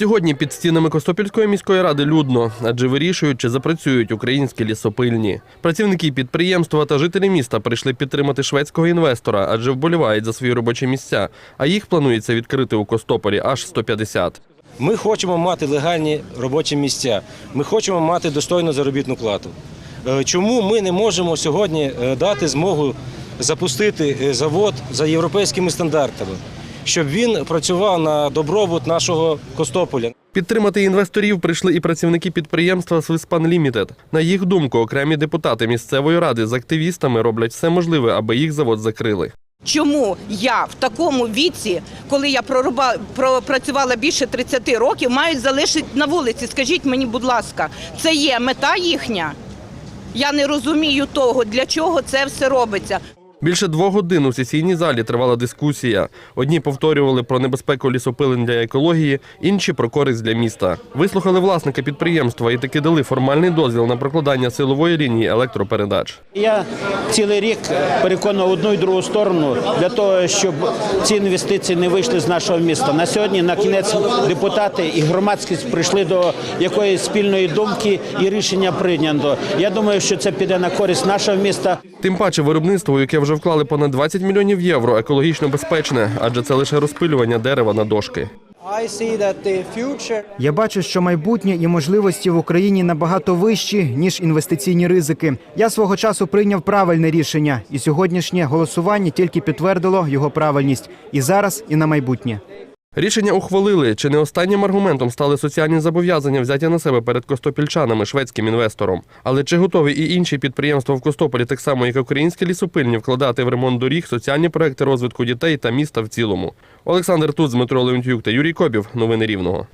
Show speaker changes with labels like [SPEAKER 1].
[SPEAKER 1] Сьогодні під стінами Костопільської міської ради людно, адже вирішують, чи запрацюють українські лісопильні. Працівники підприємства та жителі міста прийшли підтримати шведського інвестора, адже вболівають за свої робочі місця. А їх планується відкрити у Костополі аж 150.
[SPEAKER 2] Ми хочемо мати легальні робочі місця. Ми хочемо мати достойну заробітну плату. Е, Чому ми не можемо сьогодні е, дати змогу запустити е, завод за європейськими стандартами, щоб він працював на добробут нашого Костополя?
[SPEAKER 1] Підтримати інвесторів прийшли і працівники підприємства Свиспан Лімітед. На їх думку, окремі депутати місцевої ради з активістами роблять все можливе, аби їх завод закрили.
[SPEAKER 3] Чому я в такому віці, коли я проруба- пропрацювала більше 30 років, мають залишити на вулиці? Скажіть мені, будь ласка, це є мета їхня? Я не розумію того, для чого це все робиться.
[SPEAKER 1] Більше двох годин у сесійній залі тривала дискусія. Одні повторювали про небезпеку лісопилень для екології, інші про користь для міста. Вислухали власника підприємства і таки дали формальний дозвіл на прокладання силової лінії електропередач.
[SPEAKER 4] Я цілий рік переконував одну і другу сторону для того, щоб ці інвестиції не вийшли з нашого міста. На сьогодні, на кінець, депутати і громадськість прийшли до якоїсь спільної думки і рішення прийнято. Я думаю, що це піде на користь нашого міста.
[SPEAKER 1] Тим паче виробництво, яке вже вклали понад 20 мільйонів євро, екологічно безпечне, адже це лише розпилювання дерева на дошки.
[SPEAKER 5] Я бачу, що майбутнє і можливості в Україні набагато вищі ніж інвестиційні ризики. Я свого часу прийняв правильне рішення, і сьогоднішнє голосування тільки підтвердило його правильність і зараз, і на майбутнє.
[SPEAKER 1] Рішення ухвалили. Чи не останнім аргументом стали соціальні зобов'язання, взяті на себе перед костопільчанами, шведським інвестором. Але чи готові і інші підприємства в Костополі, так само як українські лісопильні, вкладати в ремонт доріг, соціальні проекти розвитку дітей та міста в цілому? Олександр Туз, Дмитро Леонтьюк та Юрій Кобів. Новини Рівного.